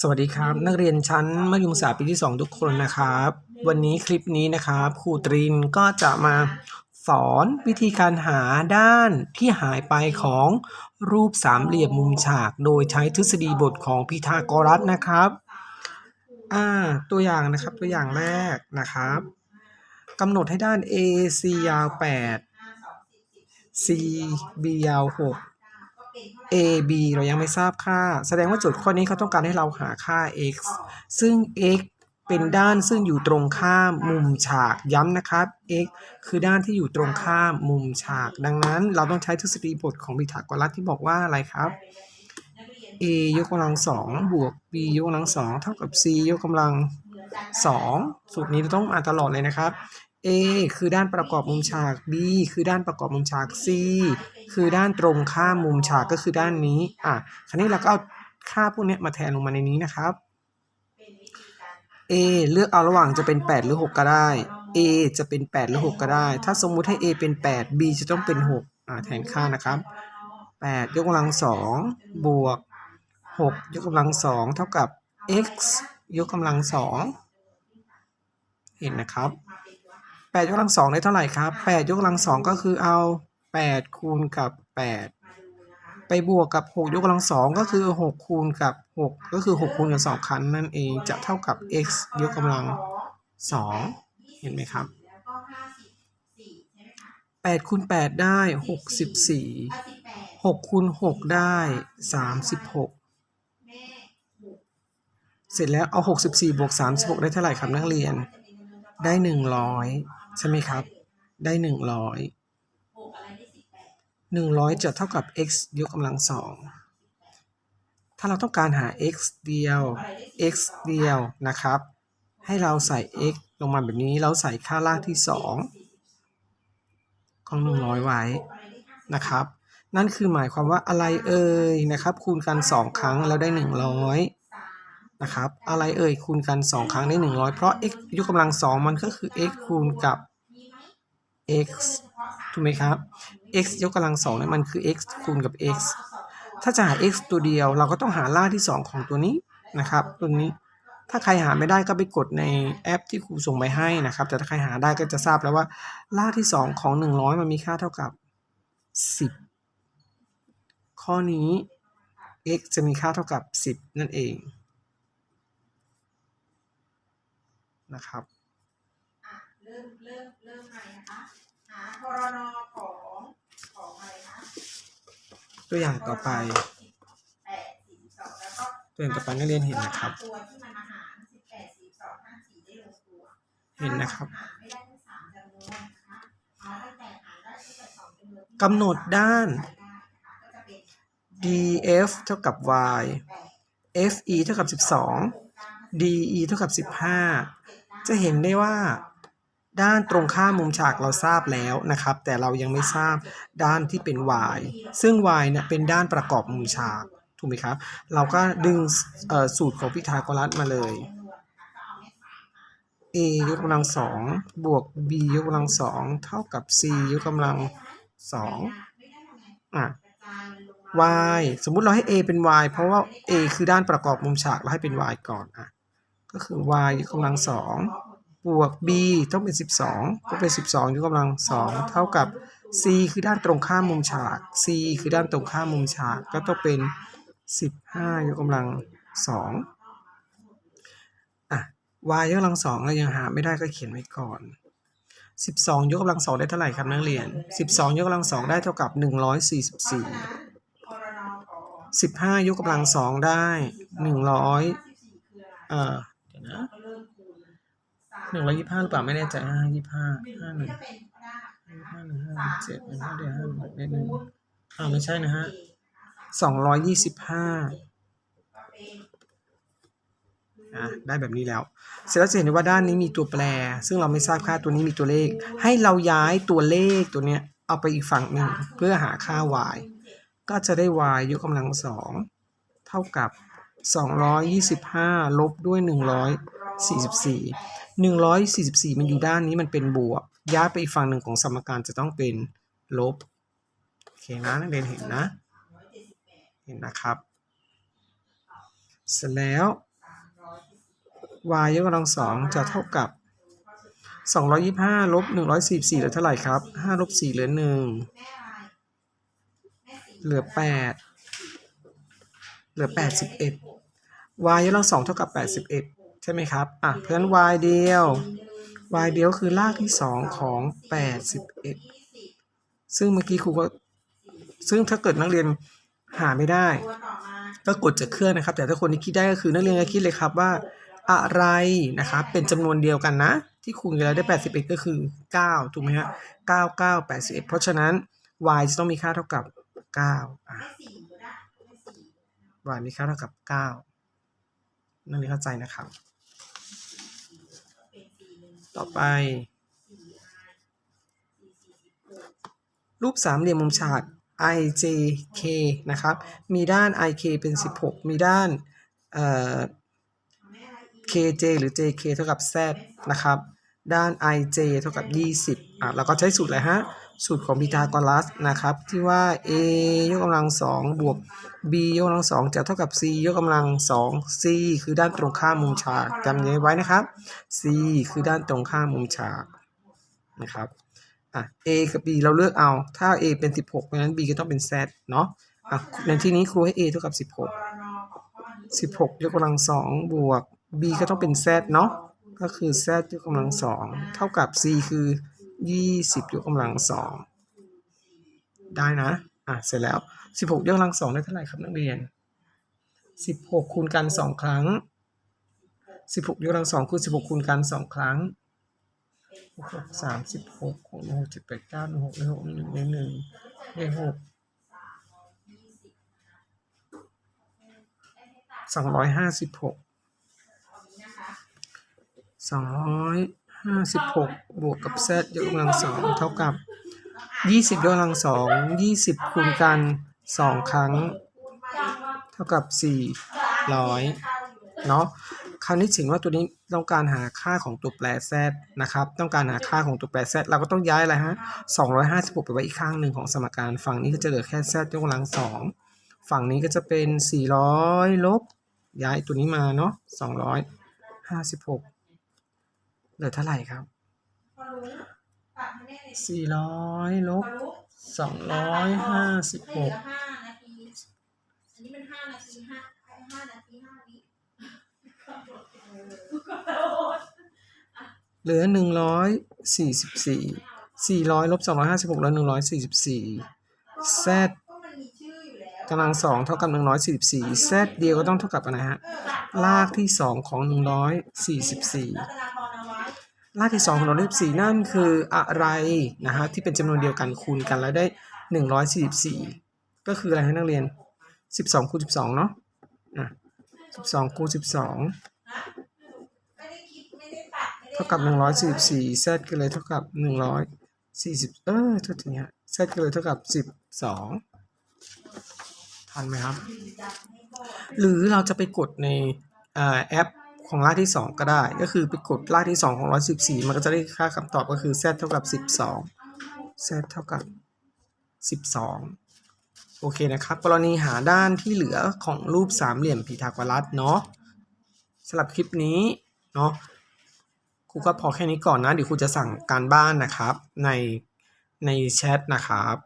สวัสดีครับ นักเรียนชั้นมัธยมศึกษาปีที่ 2 ทุกคนนะครับ วันนี้คลิปนี้นะครับครูตรินก็จะมาสอนวิธีการหาด้านที่หายไปของรูปสามเหลี่ยมมุมฉาก โดยใช้ทฤษฎีบทของพีทาโกรัสนะครับอ่าตัวอย่างนะครับตัวอย่างแรกนะครับกำหนดให้ด้าน AC ยาว 8 CB ยาว 6 a b เรายังไม่ทราบค่า แสดงว่าโจทย์ข้อนี้เขาต้องการให้เราหาค่า x ซึ่ง x เป็นด้านซึ่งอยู่ตรงข้ามมุมฉากย้ำนะครับ x คือด้านที่อยู่ตรงข้ามมุมฉาก ดังนั้นเราต้องใช้ทฤษฎีบทของพีทาโกรัสที่บอกว่าอะไรครับ a ยกกำลังสองบวก b ยกกำลังสองเท่ากับ c ยกกำลังสองสูตรนี้เราต้องอ่านตลอดเลยนะครับ A คือด้านประกอบมุมฉาก B คือด้านประกอบมุมฉาก C คือด้านตรงข้ามมุมฉากก็คือด้านนี้ อะ คราวนี้เราก็เอาค่าพวกนี้มาแทนลงมาในนี้นะครับ A เลือกเอาระหว่างจะเป็น 8 หรือ 6 ก็ได้ A จะเป็น 8 หรือ 6 ก็ได้ ถ้าสมมุติให้ A เป็น 8 B จะต้องเป็น 6 อ่าแทนค่านะครับ 8 ยกกำลัง2บวก 6 ยกกำลัง 2 เท่ากับ x ยกกำลัง 2 เห็นนะครับ แปดยกกำลังสองได้เท่าไหร่ครับแปดยกกำลังสองก็คือเอาแปดคูณกับแปดไปบวกกับหกยกกำลังสองก็คือหกคูณกับหกก็คือหกคูณกับสองครั้งนั่นเองจะเท่ากับ x ยกกำลังสองเห็นไหมครับแปดคูณแปดได้หกสิบสี่หกคูณหกได้สามสิบหกเสร็จแล้วเอาหกสิบสี่บวกสามสิบหกได้เท่าไหร่ครับนักเรียนได้หนึ่งร้อย ใช่ไหมครับ ได้หนึ่งร้อยหนึ่งร้อยจะเท่ากับ x ยกกำลังสองถ้าเราต้องการหา x เดียว x เดียวนะครับ ให้เราใส่ x ลงมาแบบนี้เราใส่ค่าล่างที่สองของหนึ่งร้อยไว้นะครับ นั่นคือหมายความว่าอะไรเอ่ยนะครับ คูณกันสองครั้งแล้วได้ห นะครับ อะไรเอ่ยคูณกัน 2 ครั้งได้ 100 เพราะ x ยกกำลัง 2 มันก็คือ x คูณกับ x ถูกไหมครับ x ยกกำลัง2เนี่ยมันคือ x คูณกับ x ถ้าจะหา x ตัวเดียว เราก็ต้องหาล่าที่ 2 ของตัวนี้นะครับ ตัวนี้ถ้าใครหาไม่ได้ก็ไปกดในแอปที่ครูส่งไปให้นะครับ แต่ถ้าใครหาได้ก็จะทราบแล้วว่าล่าที่ 2 ของ 100 มันมีค่าเท่ากับ 10 ข้อนี้ x จะมีค่าเท่ากับ 10 นั่นเอง นะครับอะเริ่มเริ่มเริ่มใหม่นะคะหาพรนของของอะไรคะตัวอย่างต่อไปแปดสี่สองแล้วก็ตัวอย่างต่อไปนักเรียนเห็นนะครับ ตัวที่มันมาหารสิบแปดสี่สองห้าสี่ได้ลงตัวเห็นนะครับหารไม่ได้ทั้งสามจำนวนนะคะเอาตั้งแต่หารได้ตั้งแต่สองจำนวนที่กำหนดด้านใช้ได้นะคะก็จะเป็น df เท่ากับ y แปด fe เท่ากับ 12 de เท่ากับ 15 จะเห็นได้ว่าด้านตรงข้ามมุมฉากเราทราบแล้วนะครับ แต่เรายังไม่ทราบด้านที่เป็น y ซึ่ง y เนี่ยเป็นด้านประกอบมุมฉากถูกไหมครับ เราก็ดึงสูตรของพีทาโกรัสมาเลย a ยกกำลังสองบวก b ยกกำลังสองเท่ากับ c ยกกำลังสองอะ y สมมุติเราให้ a เป็น y เพราะว่า a คือด้านประกอบมุมฉากเราให้เป็น y ก่อนอะ ก็คือ y ยกกำลังสองบวก b ต้องเป็น 12 ก็เป็น 12 ยกกำลังสองเท่ากับ c คือด้านตรงข้ามมุมฉาก c คือด้านตรงข้ามมุมฉากก็ต้องเป็น 15 ยกกำลังสองอะ y ยกกำลังสองเรายังหาไม่ได้ก็เขียนไว้ก่อน 12 ยกกำลังสองได้เท่าไหร่ครับนักเรียน 12 ยกกำลังสองได้เท่ากับ 144พรนของสิบห้ายกกำลังสองได้หนึ่งร้อยเอ่อ ยวนะก็เริ่มคูณสามหนึ่งร้อยยี่ห้าหรือเปล่าไม่แน่ใจห้ายี่ห้าหนึ่งห้าหนึ่งจะเป็นได้ห้าหนึ่งห้าเจ็ดหนึ่งห้าเดียวห้าหนึ่งเอ็ดหนึ่งอ้าวไม่ใช่นะฮะสองร้อยยี่สิบห้าอะได้แบบนี้แล้ว เสร็จแล้วจะเห็นได้ว่าด้านนี้มีตัวแปร ซึ่งเราไม่ทราบค่าตัวนี้มีตัวเลข ให้เราย้ายตัวเลขตัวเนี้ยเอาไปอีกฝั่งหนึ่งเพื่อหาค่า y ก็จะได้ y ยกกำลังสองเท่ากับ 225 ลบด้วย 144 144 มันอยู่ด้านนี้มันเป็นบวก ย้ายไปอีกฝั่งหนึ่งของสมการจะต้องเป็นลบ โอเคนะนักเรียนเห็นนะ เห็นนะครับ เสร็จแล้วสามร้อยยี่สิบ y ยกกำลังสองจะเท่ากับ 225 ลบ 144 เหลือเท่าไหร่ครับ 5 ลบ 4 เหลือ1แม่อะไรแม่สีเหลือ 8 เหลือ 81 y ยกกำลังสองเท่ากับ 81 ใช่ไหมครับ อะ เพราะฉะนั้น y เดียว y เดียวคือรากที่ 2 ของ 81 ซึ่งเมื่อกี้ครูก็ ซึ่งถ้าเกิดนักเรียนหาไม่ได้ ก็กดจากเครื่องนะครับ แต่ถ้าคนที่คิดได้ก็คือนักเรียนก็คิดเลยครับว่า อะไรนะครับ เป็นจำนวนเดียวกันนะ ที่คูณกันแล้วได้ 81 ก็คือ 9 ถูกไหมฮะ 9 9 81 เพราะฉะนั้น y จะต้องมีค่าเท่ากับ 9 อะ แม่สี่ก็ได้แม่สี่ y มีค่าเท่ากับ 9 นักเรียนเข้าใจนะครับ ต่อไป รูปสามเหลี่ยมมุมฉาก IJK นะครับ มีด้าน IK เป็น 16 มีด้าน KJ หรือ JK เท่ากับ Z นะครับ ด้าน IJ เท่ากับ 20อะเราก็ใช้สูตรอะไรฮะ สูตรของพีทาโกรัสนะครับ ที่ว่า A ยกกำลังสองบวก B ยกกำลังสองจะเท่ากับ C ยกกำลังสอง C คือด้านตรงข้ามมุมฉากจำไว้นะครับ C คือด้านตรงข้ามมุมฉากนะครับอะ A กับ B เราเลือกเอา ถ้า A เป็น 16เพราะฉะนั้น B ก็ต้องเป็น Z เนาะอะในที่นี้ครูให้ A เท่ากับ 16กรนของข้อนี้สิบหกยกกำลังสองบวก b ก็ต้องเป็น z เนาะก็คือ z ยกกำลังสองเท่ากับ c คือ ยี่สิบยกกำลังสองได้นะ อะ เสร็จแล้วสิบหกยกกำลังสองได้เท่าไหร่ครับนักเรียนสิบหกคูณกันสองครั้งสิบหกยกกำลังสองคูณสิบหกคูณกันสองครั้งหกสามสิบหกหกหกเจ็ดแปดเก้าหนึ่งหกหนึ่งหกหนึ่งหนึ่งหนึ่งได้หกสองร้อยห้าสิบหกสองร้อย ห้าสิบหกบวกกับ z ยกกำลังสองเท่ากับยี่สิบยกกำลังสองยี่สิบคูณกันสองครั้ง เท่ากับสี่ร้อยเนาะคราวนี้ถึงว่าตัวนี้ต้องการหาค่าของตัวแปร z นะครับ ต้องการหาค่าของตัวแปร z เราก็ต้องย้ายอะไรฮะ256 ไปไว้อีกข้างหนึ่งของสมการฝั่งนี้ก็จะเหลือแค่ z ยกกำลังสองฝั่งนี้ก็จะเป็น 400 ลบ ย้ายตัวนี้มาเนาะ256 เหลือเท่าไหร่ครับพอรู้ตัดให้แม่เลยสี่ร้อยลพบอรู้สองร้อยห้าสิบหกให้เหลือห้านาทีอันนี้มันห้านาทีห้าห้านาทีห้าวิเหลือหนึ่งร้อยสี่สิบสี่สี่ร้อยลบสองร้อยห้าสิบหกแล้วหนึ่งร้อยสี่สิบสี่ z ก็มันมีชื่ออยู่แล้วกำลังสองเท่ากับหนึ่งร้อยสี่สิบสี่ z เดียวก็ต้องเท่ากับอะไรฮะเออลากที่สองของหนึ่งร้อยสี่สิบสี่ รากที่ 2 ของหน่วยสิบนั่นคืออะไรนะฮะที่เป็นจำนวนเดียวกันคูณกันแล้วได้ 144 ก็คืออะไรให้นักเรียน 12คูณ12 เนาะะ12คูณ12 เท่ากับ 144 z ก็เลยเท่ากับ 140 เออทุกทีฮะ z ก็เลยเท่ากับ 12 ทันไหมครับ หรือเราจะไปกดในแอป ของรากที่สองก็ได้ ก็คือไปกดรากที่สองของร้อยสิบสี่มันก็จะได้ค่าคำตอบก็คือเซตเท่ากับสิบสองเซตเท่ากับสิบสองโอเคนะครับ กรณีหาด้านที่เหลือของรูปสามเหลี่ยมพีทาโกรัสเนาะสำหรับคลิปนี้เนาะครูก็พอแค่นี้ก่อนนะ เดี๋ยวครูจะสั่งการบ้านนะครับในในแชทนะครับ